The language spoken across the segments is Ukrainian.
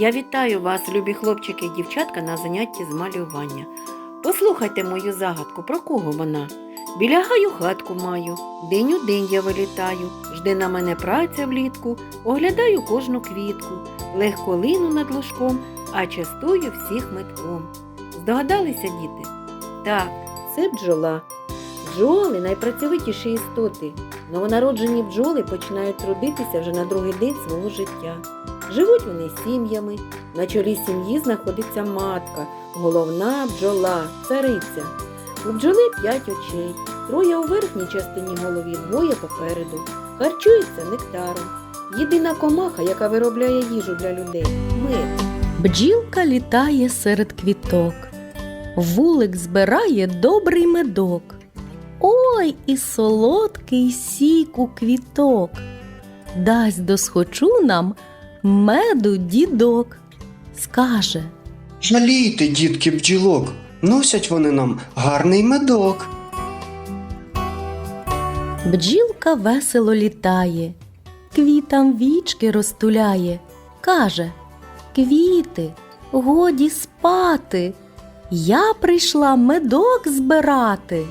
Я вітаю вас, любі хлопчики і дівчатка, на занятті з малювання. Послухайте мою загадку, про кого вона? Біля гаю хатку маю, день у день я вилітаю, жде на мене праця влітку, оглядаю кожну квітку, легко лину над ложком, а частую всіх метком. Здогадалися, діти? Так, це бджола. Бджоли найпрацьовитіші істоти. Новонароджені бджоли починають трудитися вже на другий день свого життя. Живуть вони сім'ями. На чолі сім'ї знаходиться матка, головна бджола, цариця. У бджоли п'ять очей, троє у верхній частині голові, двоє попереду. Харчується нектаром. Єдина комаха, яка виробляє їжу для людей мед. Бджілка літає серед квіток, вулик збирає добрий медок. Ой, і солодкий сік у квіток. Дасть досхочу нам меду дідок. Скаже, Жалійте, дітки, бджілок, носять вони нам гарний медок. бджілка весело літає, квітам вічки розтуляє. Каже, квіти, годі спати. Я прийшла медок збирати.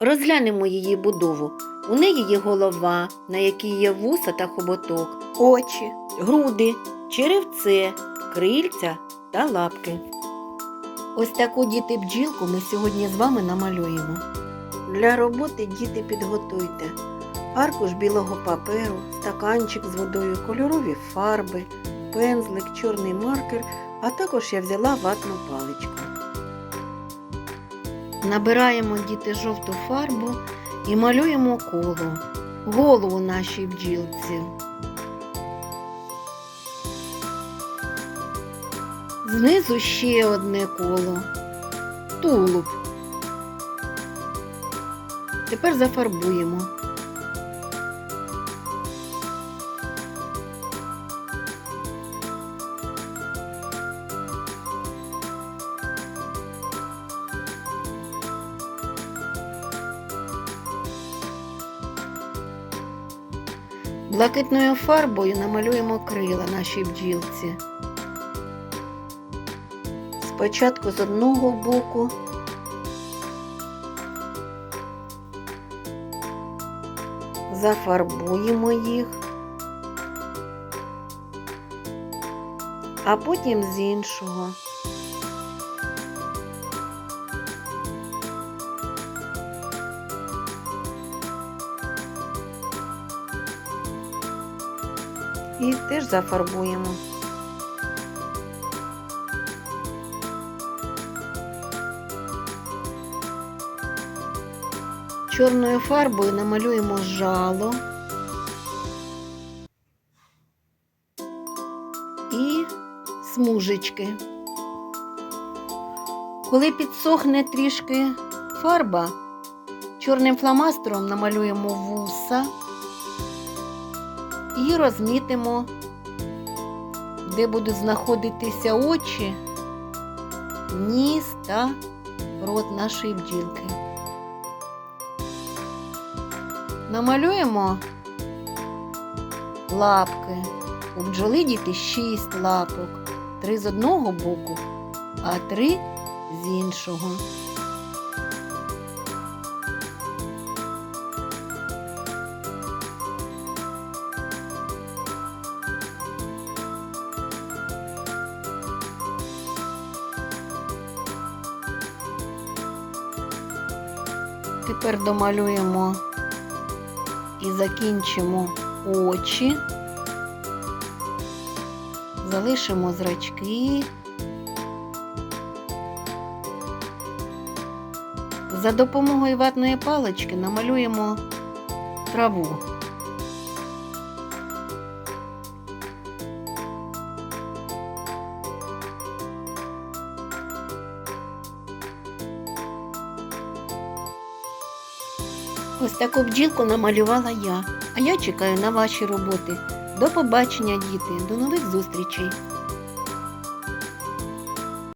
Розглянемо її будову. У неї є голова, на якій є вуса та хоботок, очі, груди, черевце, крильця та лапки. Ось таку діти бджілку ми сьогодні з вами намалюємо. Для роботи діти підготуйте аркуш білого паперу, стаканчик з водою, кольорові фарби, пензлик, чорний маркер, а також я взяла ватну паличку. Набираємо діти жовту фарбу і малюємо коло, голову нашій бджілці. Знизу ще одне коло, тулуб. Тепер зафарбуємо. Блакитною фарбою намалюємо крила нашій бджілці. Спочатку з одного боку. Зафарбуємо їх, а потім з іншого. І теж зафарбуємо. Чорною фарбою намалюємо жало і смужечки. Коли підсохне трішки фарба, чорним фломастером намалюємо вуса і розмітимо, де будуть знаходитися очі, ніс та рот нашої бджілки. Намалюємо лапки. У бджоли діти шість лапок, три з одного боку, а три з іншого. Тепер домалюємо і закінчимо очі, залишимо зрачки. За допомогою ватної палички намалюємо траву. Ось таку бджілку намалювала я, а я чекаю на ваші роботи. До побачення, діти, до нових зустрічей!